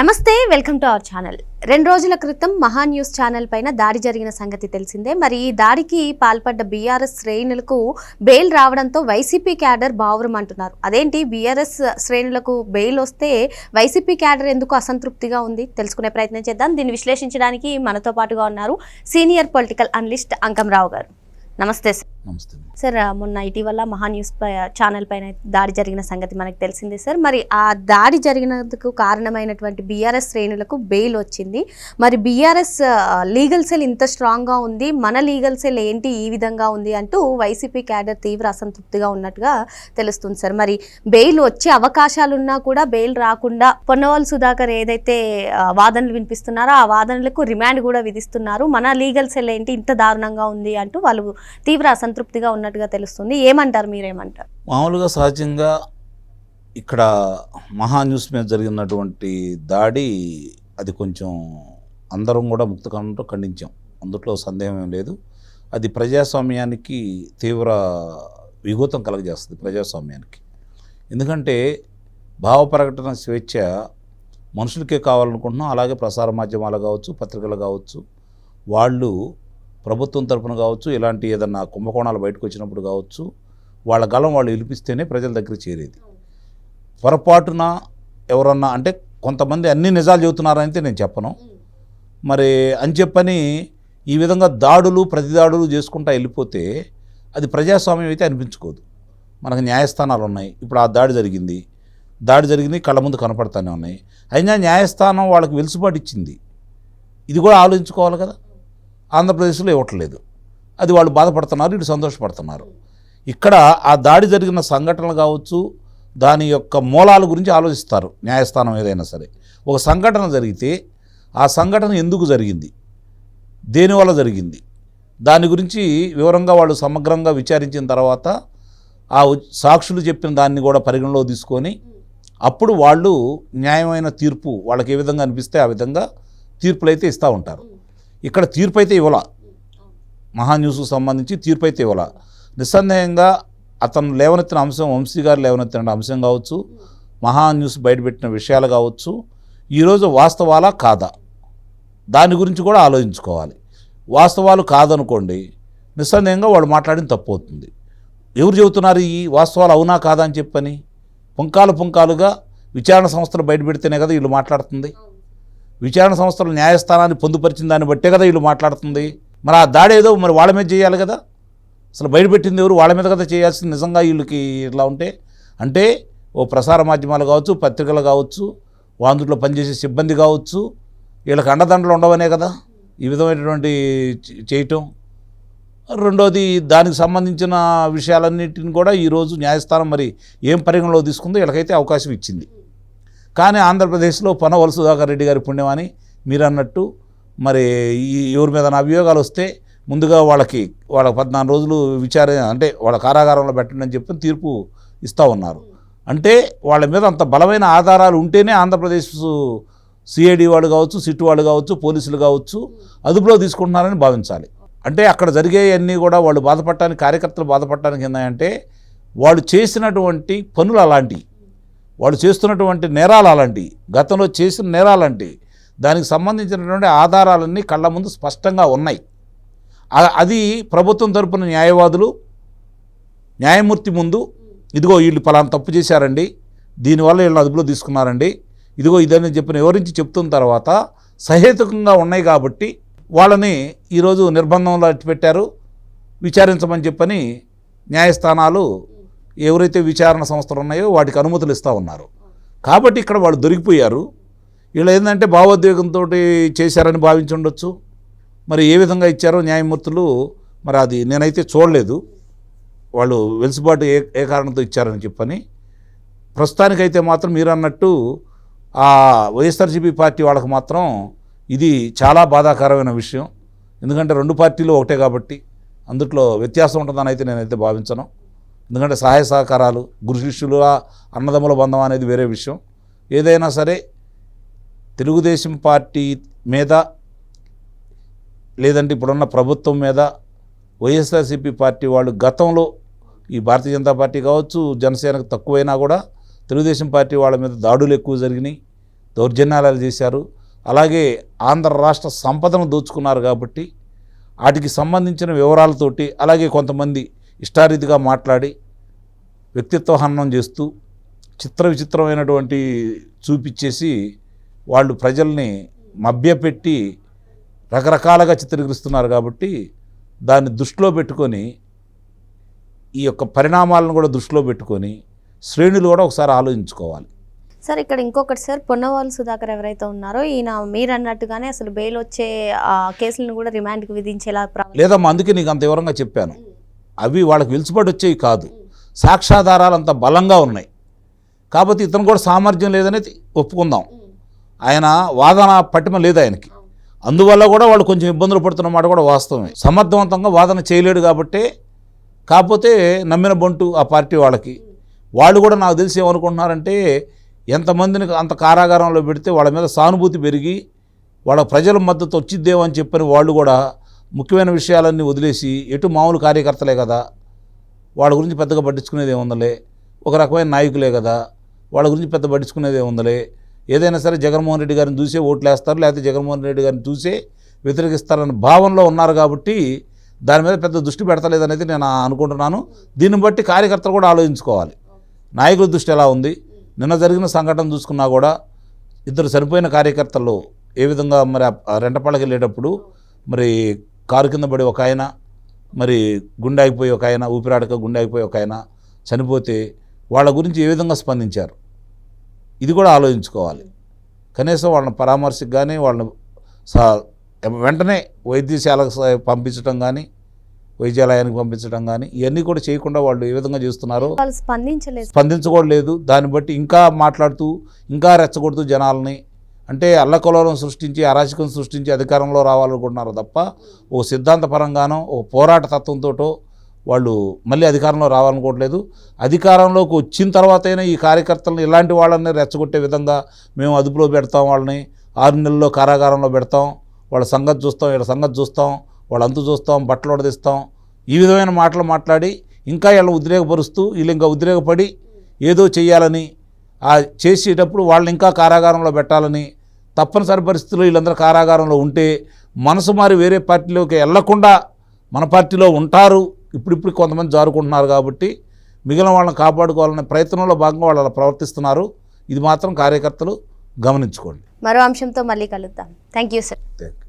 నమస్తే welcome to our channel. రెండు రోజుల క్రితం మహా న్యూస్ ఛానల్ పైన దాడి జరిగిన సంగతి తెలిసిందే. మరి ఈ దాడికి పాల్పడ్డ బీఆర్ఎస్ శ్రేణులకు బెయిల్ రావడంతో వైసీపీ క్యాడర్ బావురం అంటున్నారు. అదేంటి బీఆర్ఎస్ శ్రేణులకు బెయిల్ వస్తే వైసీపీ క్యాడర్ ఎందుకు అసంతృప్తిగా ఉంది? తెలుసుకునే ప్రయత్నం చేద్దాం. దీన్ని విశ్లేషించడానికి మనతో పాటుగా ఉన్నారు సీనియర్ పొలిటికల్ అనలిస్ట్ అంకంరావు గారు. నమస్తే సార్. నమస్తే సార్ మొన్న ఇటీవల మహా న్యూస్ పై ఛానల్ పైన దాడి జరిగిన సంగతి మనకు తెలిసిందే సార్. మరి ఆ దాడి జరిగినందుకు కారణమైనటువంటి బీఆర్ఎస్ శ్రేణులకు బెయిల్ వచ్చింది. మరి బీఆర్ఎస్ లీగల్ సెల్ ఇంత స్ట్రాంగ్గా ఉంది. మన లీగల్ సెల్ ఏంటి ఈ విధంగా ఉంది అంటూ వైసీపీ క్యాడర్ తీవ్ర అసంతృప్తిగా ఉన్నట్టుగా తెలుస్తుంది సార్. మరి బెయిల్ వచ్చే అవకాశాలున్నా కూడా బెయిల్ రాకుండా పొన్నవాళ్ళు సుధాకర్ ఏదైతే వాదనలు వినిపిస్తున్నారో ఆ వాదనలకు రిమాండ్ కూడా విధిస్తున్నారు. మన లీగల్ సెల్ ఏంటి ఇంత దారుణంగా ఉంది అంటూ వాళ్ళు తీవ్ర సంతృప్తిగా ఉన్నట్టుగా తెలుస్తుంది. ఏమంటారు మీరేమంటారు? మామూలుగా సహజంగా ఇక్కడ మహా న్యూస్ మీద జరిగినటువంటి దాడి అది కొంచెం అందరం కూడా ముక్తకంతో ఖండించాం. అందులో సందేహం ఏం లేదు. అది ప్రజాస్వామ్యానికి తీవ్ర విఘూతం కలగజేస్తుంది ప్రజాస్వామ్యానికి. ఎందుకంటే భావ ప్రకటన స్వేచ్ఛ మనుషులకే కావాలనుకుంటున్నాం. అలాగే ప్రసార మాధ్యమాలు కావచ్చు పత్రికలు కావచ్చు. వాళ్ళు ప్రభుత్వం తరపున కావచ్చు ఇలాంటి ఏదన్నా కుంభకోణాలు బయటకు వచ్చినప్పుడు కావచ్చు వాళ్ళ గలం వాళ్ళు విలిపిస్తేనే ప్రజల దగ్గర చేరేది. పొరపాటున ఎవరన్నా అంటే కొంతమంది అన్ని నిజాలు చెబుతున్నారని నేను చెప్పను. మరి అని చెప్పని ఈ విధంగా దాడులు ప్రతిదాడులు చేసుకుంటా వెళ్ళిపోతే అది ప్రజాస్వామ్యం అయితే అనిపించుకోదు. మనకు న్యాయస్థానాలు ఉన్నాయి. ఇప్పుడు ఆ దాడి జరిగింది. దాడి జరిగింది కళ్ళ ముందు కనపడతానే ఉన్నాయి. అయినా న్యాయస్థానం వాళ్ళకి వెలుసుబాటు ఇచ్చింది. ఇది కూడా ఆలోచించుకోవాలి కదా. ఆంధ్రప్రదేశ్లో ఇవ్వట్లేదు. అది వాళ్ళు బాధపడుతున్నారు ఇటు సంతోషపడుతున్నారు. ఇక్కడ ఆ దాడి జరిగిన సంఘటనలు కావచ్చు దాని యొక్క మూలాల గురించి ఆలోచిస్తారు న్యాయస్థానం ఏదైనా సరే. ఒక సంఘటన జరిగితే ఆ సంఘటన ఎందుకు జరిగింది? దేనివల్ల జరిగింది? దాని గురించి వివరంగా వాళ్ళు సమగ్రంగా విచారించిన తర్వాత ఆ సాక్షులు చెప్పిన దాన్ని కూడా పరిగణలో తీసుకొని అప్పుడు వాళ్ళు న్యాయమైన తీర్పు వాళ్ళకి ఏ విధంగా అనిపిస్తే ఆ విధంగా తీర్పులు అయితే ఇస్తూ ఉంటారు. ఇక్కడ తీర్పు అయితే ఇవ్వాల. మహా న్యూస్కు సంబంధించి తీర్పు అయితే ఇవ్వాల. నిస్సందేహంగా అతను లేవనెత్తిన అంశం వంశీ గారు లేవనెత్తిన అంశం కావచ్చు మహా న్యూస్ బయటపెట్టిన విషయాలు కావచ్చు ఈరోజు వాస్తవాలా కాదా? దాని గురించి కూడా ఆలోచించుకోవాలి. వాస్తవాలు కాదనుకోండి నిస్సందేహంగా వాళ్ళు మాట్లాడిన తప్పు అవుతుంది. ఎవరు చెబుతున్నారు ఈ వాస్తవాలు అవునా కాదా అని చెప్పని? పుంకాలు పుంకాలుగా విచారణ సంస్థలు బయటపెడితేనే కదా వీళ్ళు మాట్లాడుతుంది. విచారణ సంస్థలు న్యాయస్థానాన్ని పొందుపరిచిన దాన్ని బట్టే కదా వీళ్ళు మాట్లాడుతుంది. మరి ఆ దాడి ఏదో మరి వాళ్ళ మీద చేయాలి కదా? అసలు బయటపెట్టింది ఎవరు? వాళ్ళ మీద కదా చేయాల్సింది నిజంగా వీళ్ళకి ఇట్లా ఉంటే? అంటే ఓ ప్రసార మాధ్యమాలు కావచ్చు పత్రికలు కావచ్చు అందులో పనిచేసే సిబ్బంది కావచ్చు వీళ్ళకి అండదండలు ఉండవనే కదా? ఈ విధమైనటువంటి చేయటం. రెండోది దానికి సంబంధించిన విషయాలన్నింటిని కూడా ఈరోజు న్యాయస్థానం మరి ఏం పరిగణలో తీసుకుందో వీళ్ళకైతే అవకాశం ఇచ్చింది. కానీ ఆంధ్రప్రదేశ్లో పొనవల సుధాకర్ రెడ్డి గారి పుణ్యమని మీరు అన్నట్టు మరి ఈ ఎవరి మీద అభియోగాలు వస్తే ముందుగా వాళ్ళకి వాళ్ళ పద్నాలుగు రోజులు విచారణ అంటే వాళ్ళ కారాగారంలో పెట్టండి అని చెప్పి తీర్పు ఇస్తూ ఉన్నారు. అంటే వాళ్ళ మీద అంత బలమైన ఆధారాలు ఉంటేనే ఆంధ్రప్రదేశ్ సిఐడి వాళ్ళు కావచ్చు సిట్ వాళ్ళు కావచ్చు పోలీసులు కావచ్చు అదుపులో తీసుకుంటున్నారని భావించాలి. అంటే అక్కడ జరిగేవన్నీ కూడా వాళ్ళు బాధపడటానికి కార్యకర్తలు బాధపడటానికి ఏంటంటే వాళ్ళు చేసినటువంటి పనులు అలాంటివి. వాళ్ళు చేస్తున్నటువంటి నేరాలు అలాంటివి గతంలో చేసిన నేరాలు అంటే దానికి సంబంధించినటువంటి ఆధారాలన్నీ కళ్ళ ముందు స్పష్టంగా ఉన్నాయి. అది ప్రభుత్వం తరపున న్యాయవాదులు న్యాయమూర్తి ముందు ఇదిగో వీళ్ళు పలానా తప్పు చేశారండి దీనివల్ల వీళ్ళని అదుపులో తీసుకున్నారండి ఇదిగో ఇదని చెప్పిన వివరించి చెప్తున్న తర్వాత సహేతుకంగా ఉన్నాయి కాబట్టి వాళ్ళని ఈరోజు నిర్బంధంలో అట్టి పెట్టారు విచారించమని చెప్పని న్యాయస్థానాలు ఎవరైతే విచారణ సంస్థలు ఉన్నాయో వాటికి అనుమతులు ఇస్తూ ఉన్నారు. కాబట్టి ఇక్కడ వాళ్ళు దొరికిపోయారు. వీళ్ళు ఏంటంటే భావోద్వేగంతో చేశారని భావించి ఉండొచ్చు. మరి ఏ విధంగా ఇచ్చారో న్యాయమూర్తులు మరి అది నేనైతే చూడలేదు. వాళ్ళు వెలుసుబాటు ఏ ఏ కారణంతో ఇచ్చారని చెప్పని. ప్రస్తుతానికైతే మాత్రం మీరు అన్నట్టు ఆ వైఎస్ఆర్సీపీ పార్టీ వాళ్ళకు మాత్రం ఇది చాలా బాధాకరమైన విషయం. ఎందుకంటే రెండు పార్టీలు ఒకటే కాబట్టి అందుట్లో వ్యత్యాసం ఉంటుందని అయితే నేనైతే భావించను. ఎందుకంటే సహాయ సహకారాలు గురు శిష్యుల అన్నదమ్ముల బంధం అనేది వేరే విషయం. ఏదైనా సరే తెలుగుదేశం పార్టీ మీద లేదంటే ఇప్పుడున్న ప్రభుత్వం మీద వైఎస్ఆర్సీపీ పార్టీ వాళ్ళు గతంలో ఈ భారతీయ జనతా పార్టీ కావచ్చు జనసేనకు తక్కువైనా కూడా తెలుగుదేశం పార్టీ వాళ్ళ మీద దాడులు ఎక్కువ జరిగినాయి దౌర్జన్యాలు చేశారు. అలాగే ఆంధ్ర రాష్ట్ర సంపదను దోచుకున్నారు కాబట్టి వాటికి సంబంధించిన వివరాలతోటి అలాగే కొంతమంది ఇష్టారీతిగా మాట్లాడి వ్యక్తిత్వ హననం చేస్తూ చిత్ర విచిత్రమైనటువంటి చూపించేసి వాళ్ళు ప్రజల్ని మభ్యపెట్టి రకరకాలుగా చిత్రీకరిస్తున్నారు కాబట్టి దాన్ని దృష్టిలో పెట్టుకొని ఈ యొక్క పరిణామాలను కూడా దృష్టిలో పెట్టుకొని శ్రేణులు కూడా ఒకసారి ఆలోచించుకోవాలి. సార్ ఇక్కడ ఇంకొకటి సార్ పొన్నవాళ్ళు సుధాకర్ ఎవరైతే ఉన్నారో ఈయన మీరు అన్నట్టుగానే అసలు బెయిల్ వచ్చే కేసులను కూడా రిమాండ్కి విధించేలా లేదమ్మా అందుకే నీకు అంత వివరంగా చెప్పాను. అవి వాళ్ళకి వెలుసుబడి వచ్చేవి కాదు. సాక్ష్యాధారాలు అంత బలంగా ఉన్నాయి. కాబట్టి ఇతను కూడా సామర్థ్యం లేదనేది ఒప్పుకుందాం. ఆయన వాదన పట్టిమ లేదు ఆయనకి. అందువల్ల కూడా వాళ్ళు కొంచెం ఇబ్బందులు పడుతున్న మాట కూడా వాస్తవమే. సమర్థవంతంగా వాదన చేయలేడు కాబట్టే కాకపోతే నమ్మిన బంటు ఆ పార్టీ వాళ్ళకి. వాళ్ళు కూడా నాకు తెలిసి ఏమనుకుంటున్నారంటే ఎంతమందిని అంత కారాగారంలో పెడితే వాళ్ళ మీద సానుభూతి పెరిగి వాళ్ళ ప్రజల మద్దతు వచ్చిద్దేమో అని చెప్పని వాళ్ళు కూడా ముఖ్యమైన విషయాలన్నీ వదిలేసి ఎటు మామూలు కార్యకర్తలే కదా వాళ్ళ గురించి పెద్దగా పట్టించుకునేది ఏముందలే? ఒక రకమైన నాయకులే కదా. వాళ్ళ గురించి పెద్ద పట్టించుకునేది ఏముందలే? ఏదైనా సరే జగన్మోహన్ రెడ్డి గారిని చూసే ఓట్లు వేస్తారు లేకపోతే జగన్మోహన్ రెడ్డి గారిని చూసే వ్యతిరేకిస్తారన్న భావనలో ఉన్నారు కాబట్టి దాని మీద పెద్ద దృష్టి పెడతలేదనేది నేను అనుకుంటున్నాను. దీన్ని బట్టి కార్యకర్తలు కూడా ఆలోచించుకోవాలి. నాయకుల దృష్టి ఎలా ఉంది? నిన్న జరిగిన సంఘటన చూసుకున్నా కూడా ఇద్దరు చనిపోయిన కార్యకర్తలు ఏ విధంగా మరి రెంటపాళ్ళకి వెళ్ళేటప్పుడు మరి కారు కింద పడి ఒక ఆయన మరి గుండె ఆగిపోయి ఒక ఆయన ఊపిరాడక గుండె ఆగిపోయి ఒక ఆయన చనిపోతే వాళ్ళ గురించి ఏ విధంగా స్పందించారు? ఇది కూడా ఆలోచించుకోవాలి. కనీసం వాళ్ళని పరామర్శకు కానీ వాళ్ళని వెంటనే వైద్యశాలకు పంపించడం కానీ వైద్యాలయానికి పంపించడం కానీ ఇవన్నీ కూడా చేయకుండా వాళ్ళు ఏ విధంగా చేస్తున్నారో వాళ్ళు స్పందించలేదు. స్పందించుకోవడం లేదు దాన్ని బట్టి ఇంకా మాట్లాడుతూ ఇంకా రెచ్చగొడుతూ జనాల్ని అంటే అల్లకలోలం సృష్టించి అరాచకం సృష్టించి అధికారంలో రావాలనుకుంటున్నారు తప్ప ఓ సిద్ధాంతపరంగానో ఓ పోరాట తత్వంతోటో వాళ్ళు మళ్ళీ అధికారంలో రావాలనుకోవట్లేదు. అధికారంలోకి వచ్చిన తర్వాతైనా ఈ కార్యకర్తలను ఇలాంటి వాళ్ళని రెచ్చగొట్టే విధంగా మేము అదుపులో పెడతాం వాళ్ళని ఆరు నెలల్లో కారాగారంలో పెడతాం వాళ్ళ సంగతి చూస్తాం వీళ్ళ సంగతి చూస్తాం వాళ్ళ అంతు చూస్తాం బట్టలు ఉడదీస్తాం. ఈ విధమైన మాటలు మాట్లాడి ఇంకా వీళ్ళ ఉద్రేకపరుస్తూ వీళ్ళు ఇంకా ఉద్రేకపడి ఏదో చేయాలని ఆ చేసేటప్పుడు వాళ్ళని ఇంకా కారాగారంలో పెట్టాలని తప్పనిసరి పరిస్థితుల్లో వీళ్ళందరూ కారాగారంలో ఉంటే మనసు మారి వేరే పార్టీలోకి వెళ్ళకుండా మన పార్టీలో ఉంటారు. ఇప్పుడిప్పుడు కొంతమంది జారుకుంటున్నారు కాబట్టి మిగిలిన వాళ్ళని కాపాడుకోవాలనే ప్రయత్నంలో భాగంగా వాళ్ళు అలా ప్రవర్తిస్తున్నారు. ఇది మాత్రం కార్యకర్తలు గమనించుకోండి. మరో అంశంతో మళ్ళీ కలుద్దాం. Thank you sir thank you